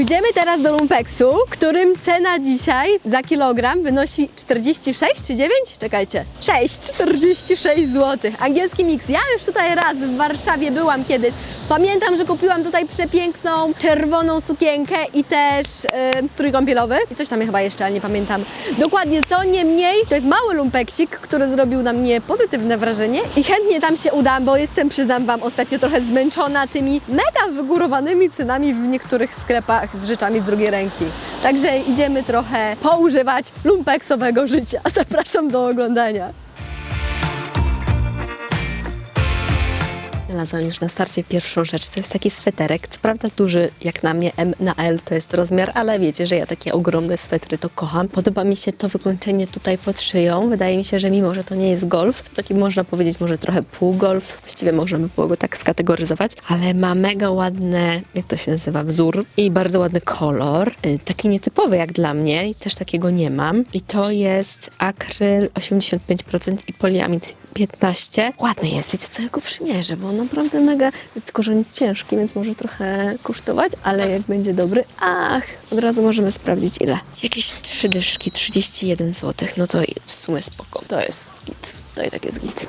Pójdziemy teraz do Lumpeksu, którym cena dzisiaj za kilogram wynosi 46 czy 9? Czekajcie. 6, 46 zł. Angielski miks. Ja już tutaj raz w Warszawie byłam kiedyś. Pamiętam, że kupiłam tutaj przepiękną czerwoną sukienkę i też e, strój kąpielowy. I coś tam chyba jeszcze, ale nie pamiętam dokładnie co. Niemniej to jest mały lumpeksik, który zrobił na mnie pozytywne wrażenie i chętnie tam się udam, bo jestem, przyznam Wam, ostatnio trochę zmęczona tymi mega wygórowanymi cenami w niektórych sklepach z rzeczami z drugiej ręki. Także idziemy trochę poużywać lumpeksowego życia. Zapraszam do oglądania. Znalazłam już na starcie pierwszą rzecz. To jest taki sweterek. Co prawda duży jak na mnie, M na L to jest rozmiar, ale wiecie, że ja takie ogromne swetry to kocham. Podoba mi się to wykończenie tutaj pod szyją. Wydaje mi się, że mimo, że to nie jest golf, taki można powiedzieć może trochę półgolf. Właściwie można by było go tak skategoryzować, ale ma mega ładne, jak to się nazywa, wzór i bardzo ładny kolor. Y, Taki nietypowy jak dla mnie i też takiego nie mam. I to jest akryl 85% i poliamid 15. Ładny jest, wiecie co, ja go przymierzę, bo on naprawdę mega, tylko że on jest ciężki, więc może trochę kosztować, ale jak będzie dobry, ach, od razu możemy sprawdzić ile. Jakieś trzy dyszki, 31 zł, no to w sumie spoko. To jest git, to i tak jest git.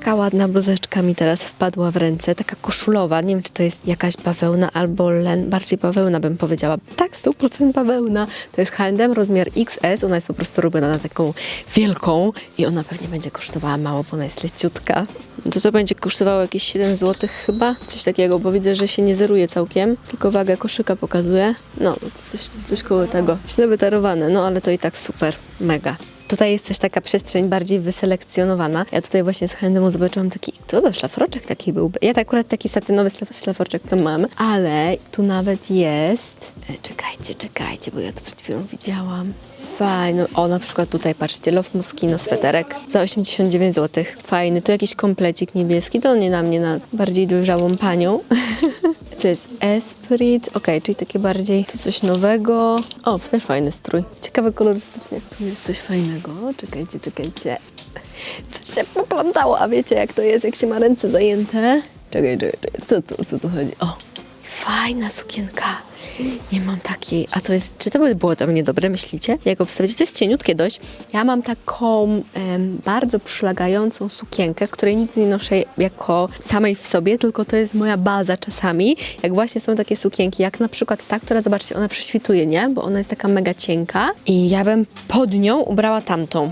Taka ładna bluzeczka mi teraz wpadła w ręce, taka koszulowa. Nie wiem, czy to jest jakaś bawełna albo len, bardziej bawełna bym powiedziała. Tak, 100% bawełna. To jest H&M rozmiar XS, ona jest po prostu robiona na taką wielką i ona pewnie będzie kosztowała mało, bo ona jest leciutka. To to będzie kosztowało jakieś 7 zł chyba, coś takiego, bo widzę, że się nie zeruje całkiem, tylko wagę koszyka pokazuje. No, coś, coś koło tego. Źle wytarowane, no ale to i tak super, mega. Tutaj jest też taka przestrzeń bardziej wyselekcjonowana. Ja tutaj właśnie z H&M zobaczyłam taki, to to szlafroczek taki był. Ja tak akurat taki satynowy szlaf- szlafroczek to mam, ale tu nawet jest, e, czekajcie, czekajcie, bo ja to przed chwilą widziałam. Fajny, o na przykład tutaj patrzcie, Love Moschino sweterek za 89 zł. Fajny, tu jakiś komplecik niebieski, to nie na mnie, na bardziej dojrzałą panią. To jest Esprit, okej, czyli takie bardziej tu coś nowego. O, też fajny strój. Ciekawe kolorystycznie. Tu jest coś fajnego. Czekajcie, czekajcie. Coś się poplątało, a wiecie jak to jest, jak się ma ręce zajęte. Czekaj, czekaj, czekaj. co tu, co tu chodzi? O, fajna sukienka. Nie mam takiej. A to jest, czy to by było dla mnie dobre, myślicie? Jak obstawić? To jest cieniutkie dość. Ja mam taką bardzo przylegającą sukienkę, której nigdy nie noszę jako samej w sobie, tylko to jest moja baza czasami. Jak właśnie są takie sukienki, jak na przykład ta, która, zobaczcie, ona prześwituje, nie? Bo ona jest taka mega cienka. I ja bym pod nią ubrała tamtą.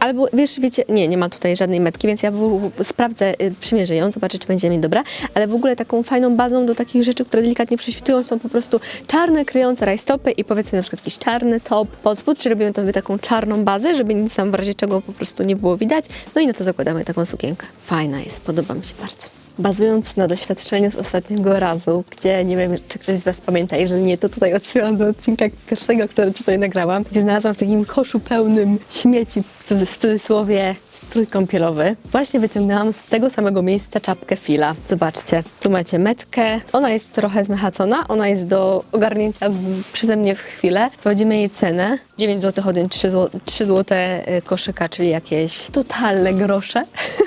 Albo wiesz, wiecie, nie, nie ma tutaj żadnej metki, więc ja w, w, sprawdzę, y, przymierzę ją, zobaczę, czy będzie mi dobra. Ale w ogóle taką fajną bazą do takich rzeczy, które delikatnie prześwitują, są po prostu czarne, kryjące rajstopy i powiedzmy na przykład jakiś czarny top pod spód, czy robimy to taką czarną bazę, żeby nic tam w razie czego po prostu nie było widać. No i na to zakładamy taką sukienkę. Fajna jest, podoba mi się bardzo. Bazując na doświadczeniu z ostatniego razu, gdzie nie wiem, czy ktoś z Was pamięta, jeżeli nie, to tutaj odsyłam do odcinka pierwszego, który tutaj nagrałam, gdzie znalazłam w takim koszu pełnym śmieci, w cudzy- w cudzysłowie strój kąpielowy. Właśnie wyciągnęłam z tego samego miejsca czapkę fila. Zobaczcie, tu macie metkę. Ona jest trochę zmechacona, ona jest do ogarnięcia przeze mnie w chwilę. Sprawdzimy jej cenę. 9 zł od 3 zł, 3 zł koszyka, czyli jakieś totalne grosze.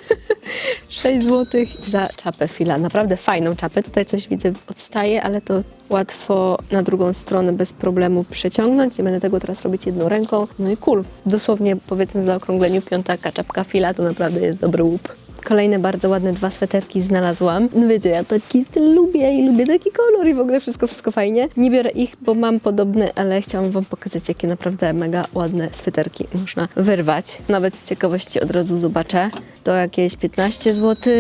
6 zł za czapę fila. Naprawdę fajną czapę. Tutaj coś widzę odstaje, ale to łatwo na drugą stronę bez problemu przeciągnąć. Nie będę tego teraz robić jedną ręką. No i cool. Dosłownie powiedzmy w zaokrągleniu piątaka czapka fila to naprawdę jest dobry łup. Kolejne bardzo ładne dwa sweterki znalazłam. No wiecie, ja taki styl lubię i lubię taki kolor i w ogóle wszystko, wszystko fajnie. Nie biorę ich, bo mam podobne, ale chciałam wam pokazać, jakie naprawdę mega ładne sweterki można wyrwać. Nawet z ciekawości od razu zobaczę. To jakieś 15 zł,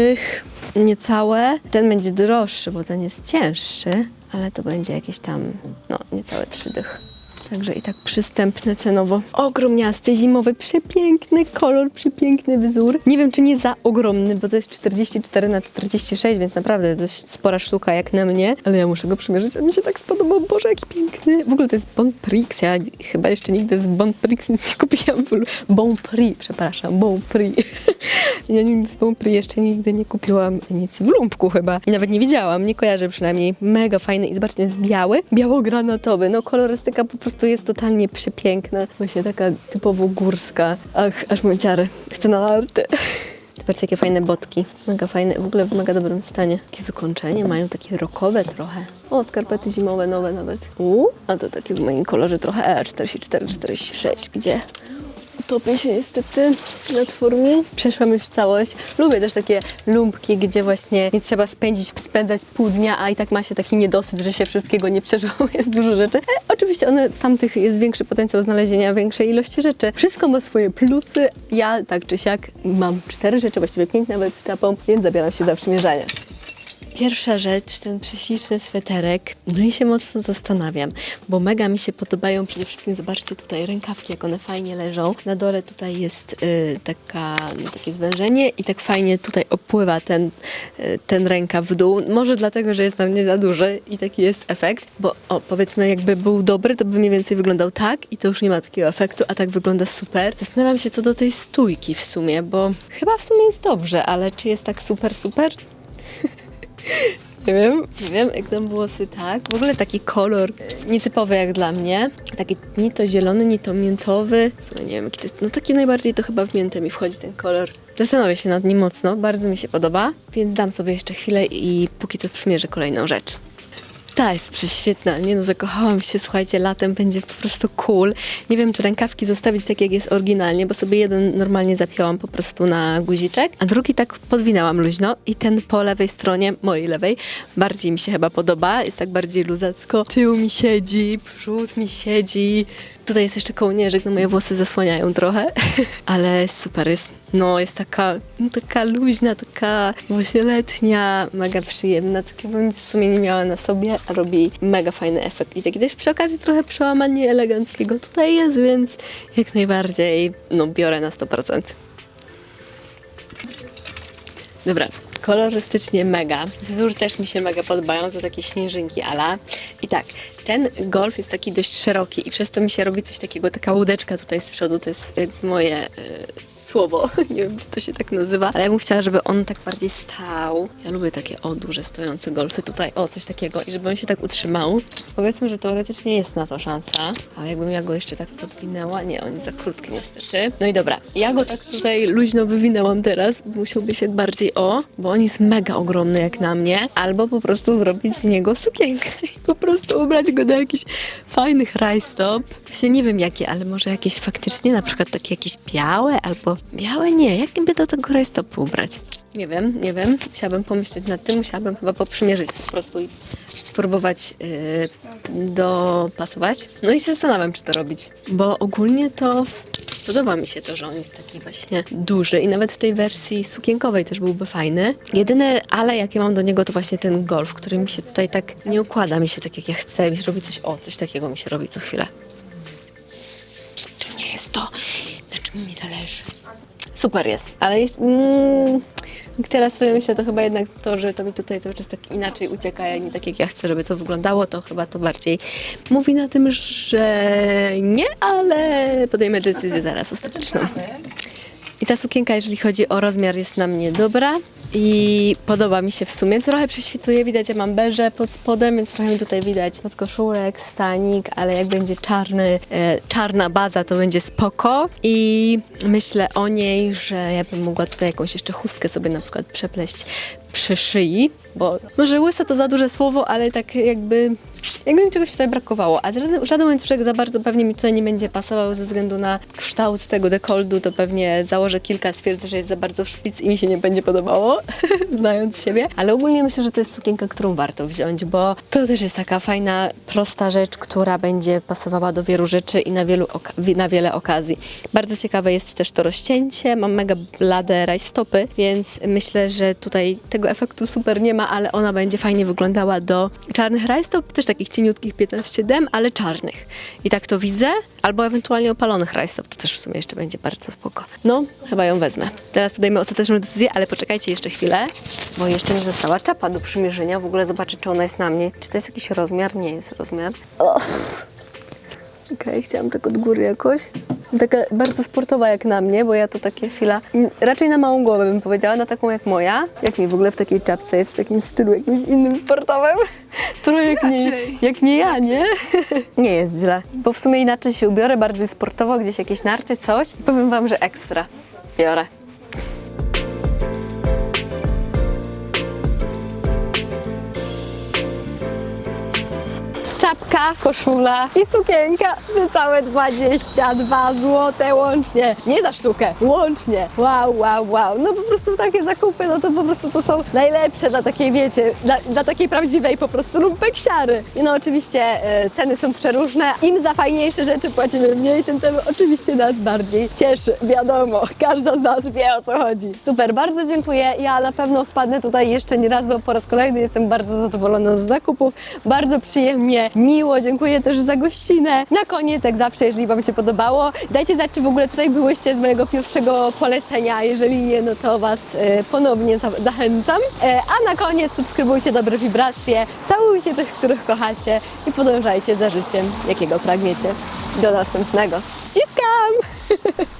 niecałe. Ten będzie droższy, bo ten jest cięższy, ale to będzie jakieś tam, no, niecałe 3 dych. Także i tak przystępne cenowo. Ogromniasty, zimowy, przepiękny kolor, przepiękny wzór. Nie wiem, czy nie za ogromny, bo to jest 44 na 46, więc naprawdę dość spora sztuka jak na mnie. Ale ja muszę go przymierzyć, on mi się tak spodobał. Boże, jaki piękny. W ogóle to jest Bon Prix. Ja chyba jeszcze nigdy z Bon Prix nic nie kupiłam. Bon Prix, przepraszam, Bon Prix. Ja nigdy z Pompry jeszcze nigdy nie kupiłam nic w lumpku chyba. I nawet nie widziałam, nie kojarzę przynajmniej. Mega fajny i zobaczcie, jest biały, biało-granatowy. No kolorystyka po prostu jest totalnie przepiękna. Właśnie taka typowo górska. Ach, aż mam ciary. Chcę na narty. Zobaczcie, jakie fajne botki. Mega fajne, w ogóle w mega dobrym stanie. Takie wykończenie mają, takie rokowe trochę. O, skarpety zimowe, nowe nawet. Uuu, a to takie w moim kolorze trochę E44, 46, gdzie Utopię się niestety na formie. Przeszłam już całość. Lubię też takie lumpki, gdzie właśnie nie trzeba spędzić, spędzać pół dnia, a i tak ma się taki niedosyt, że się wszystkiego nie przeżyło. Jest dużo rzeczy. E, oczywiście one tamtych jest większy potencjał znalezienia większej ilości rzeczy. Wszystko ma swoje plusy. Ja tak czy siak mam cztery rzeczy, właściwie pięć nawet z czapą, więc zabieram się za przymierzanie. Pierwsza rzecz, ten prześliczny sweterek. No i się mocno zastanawiam, bo mega mi się podobają przede wszystkim, zobaczcie tutaj rękawki, jak one fajnie leżą. Na dole tutaj jest y, taka, no, takie zwężenie i tak fajnie tutaj opływa ten, y, ten rękaw w dół. Może dlatego, że jest na mnie za duży i taki jest efekt, bo o, powiedzmy jakby był dobry, to by mniej więcej wyglądał tak i to już nie ma takiego efektu, a tak wygląda super. Zastanawiam się co do tej stójki w sumie, bo chyba w sumie jest dobrze, ale czy jest tak super, super? Nie wiem, nie wiem, jak tam włosy tak. W ogóle taki kolor e, nietypowy jak dla mnie. Taki ni to zielony, ni to miętowy. W sumie nie wiem, jaki to jest. No taki najbardziej to chyba w miętę mi wchodzi ten kolor. Zastanowię się nad nim mocno, bardzo mi się podoba, więc dam sobie jeszcze chwilę i póki to przymierzę kolejną rzecz. Ta jest prześwietna, nie no, zakochałam się, słuchajcie, latem będzie po prostu cool. Nie wiem, czy rękawki zostawić tak, jak jest oryginalnie, bo sobie jeden normalnie zapięłam po prostu na guziczek, a drugi tak podwinęłam luźno i ten po lewej stronie, mojej lewej, bardziej mi się chyba podoba, jest tak bardziej luzacko. Tył mi siedzi, przód mi siedzi. Tutaj jest jeszcze kołnierzyk, no moje włosy zasłaniają trochę, ale super jest. No, jest taka, no, taka luźna, taka właśnie letnia, mega przyjemna, tak bym nic w sumie nie miała na sobie, a robi mega fajny efekt. I taki też przy okazji trochę przełamanie eleganckiego tutaj jest, więc jak najbardziej, no, biorę na 100%. Dobra, kolorystycznie mega. Wzór też mi się mega podobają, to takie śnieżynki ala. I tak, ten golf jest taki dość szeroki i przez to mi się robi coś takiego, taka łódeczka tutaj z przodu, to jest y, moje y, słowo, nie wiem czy to się tak nazywa, ale ja bym chciała, żeby on tak bardziej stał. Ja lubię takie o, duże stojące golfy tutaj, o, coś takiego i żeby on się tak utrzymał. Powiedzmy, że teoretycznie jest na to szansa, a jakbym ja go jeszcze tak podwinęła, nie, on jest za krótki niestety. No i dobra, ja go tak tutaj luźno wywinęłam teraz, musiałby się bardziej o, bo on jest mega ogromny jak na mnie, albo po prostu zrobić z niego sukienkę i po prostu ubrać go do jakichś fajnych rajstop. Właśnie nie wiem jakie, ale może jakieś faktycznie, na przykład takie jakieś białe, albo białe nie, jak by do tego rajstopu ubrać? Nie wiem, nie wiem. Musiałabym pomyśleć nad tym, musiałabym chyba poprzymierzyć po prostu i spróbować yy, dopasować. No i się zastanawiam, czy to robić, bo ogólnie to Podoba mi się to, że on jest taki właśnie duży i nawet w tej wersji sukienkowej też byłby fajny. Jedyne ale jakie mam do niego to właśnie ten golf, który mi się tutaj tak nie układa mi się tak jak ja chcę, mi się robi coś, o, coś takiego mi się robi co chwilę. To nie jest to, mi zależy. Super jest, ale jeśli, mm, teraz sobie myślę, to chyba jednak to, że to mi tutaj cały czas tak inaczej ucieka, a nie tak jak ja chcę, żeby to wyglądało, to chyba to bardziej mówi na tym, że nie, ale podejmę decyzję zaraz ostateczną. I ta sukienka, jeżeli chodzi o rozmiar, jest na mnie dobra i podoba mi się w sumie. Trochę prześwituje, widać, ja mam beże pod spodem, więc trochę mi tutaj widać podkoszulek, stanik, ale jak będzie czarny, e, czarna baza, to będzie spoko. I myślę o niej, że ja bym mogła tutaj jakąś jeszcze chustkę sobie na przykład przepleść przy szyi, bo może łysa to za duże słowo, ale tak jakby jakby mi czegoś tutaj brakowało, a żaden, żaden łańcuszek za bardzo pewnie mi tutaj nie będzie pasował ze względu na kształt tego dekoldu, to pewnie założę kilka, stwierdzę, że jest za bardzo w szpic i mi się nie będzie podobało, znając siebie, ale ogólnie myślę, że to jest sukienka, którą warto wziąć, bo to też jest taka fajna, prosta rzecz, która będzie pasowała do wielu rzeczy i na, wielu na wiele okazji. Bardzo ciekawe jest też to rozcięcie, mam mega blade rajstopy, więc myślę, że tutaj tego efektu super nie ma, ale ona będzie fajnie wyglądała do czarnych rajstop, też takich cieniutkich 15 dem, ale czarnych. I tak to widzę, albo ewentualnie opalonych rajstop, to też w sumie jeszcze będzie bardzo spoko. No, chyba ją wezmę. Teraz podejmę ostateczną decyzję, ale poczekajcie jeszcze chwilę, bo jeszcze nie została czapa do przymierzenia. W ogóle zobaczę, czy ona jest na mnie. Czy to jest jakiś rozmiar? Nie jest rozmiar. Okej, chciałam tak od góry jakoś. Taka bardzo sportowa jak na mnie, bo ja to takie chwila, raczej na małą głowę bym powiedziała, na taką jak moja. Jak mi w ogóle w takiej czapce jest, w takim stylu jakimś innym sportowym. Trochę jak nie, jak nie ja, nie? Nie jest źle, bo w sumie inaczej się ubiorę, bardziej sportowo, gdzieś jakieś narty, coś. Powiem wam, że ekstra. Biorę. Czapka, koszula i sukienka za całe 22 zł łącznie. Nie za sztukę, łącznie. Wow, wow, wow. No po prostu takie zakupy, no to po prostu to są najlepsze dla takiej, wiecie, dla, dla takiej prawdziwej po prostu lumpeksiary. I no oczywiście e, ceny są przeróżne. Im za fajniejsze rzeczy płacimy mniej, tym to oczywiście nas bardziej cieszy. Wiadomo, każda z nas wie o co chodzi. Super, bardzo dziękuję. Ja na pewno wpadnę tutaj jeszcze nie raz, bo po raz kolejny jestem bardzo zadowolona z zakupów. Bardzo przyjemnie, miło. Dziękuję też za gościnę. Na koniec, jak zawsze, jeżeli Wam się podobało, dajcie znać, czy w ogóle tutaj byłyście z mojego pierwszego polecenia. Jeżeli nie, no to Was e, ponownie za zachęcam. E, a na koniec subskrybujcie dobre wibracje, całujcie tych, których kochacie i podążajcie za życiem, jakiego pragniecie. Do następnego. Ściskam!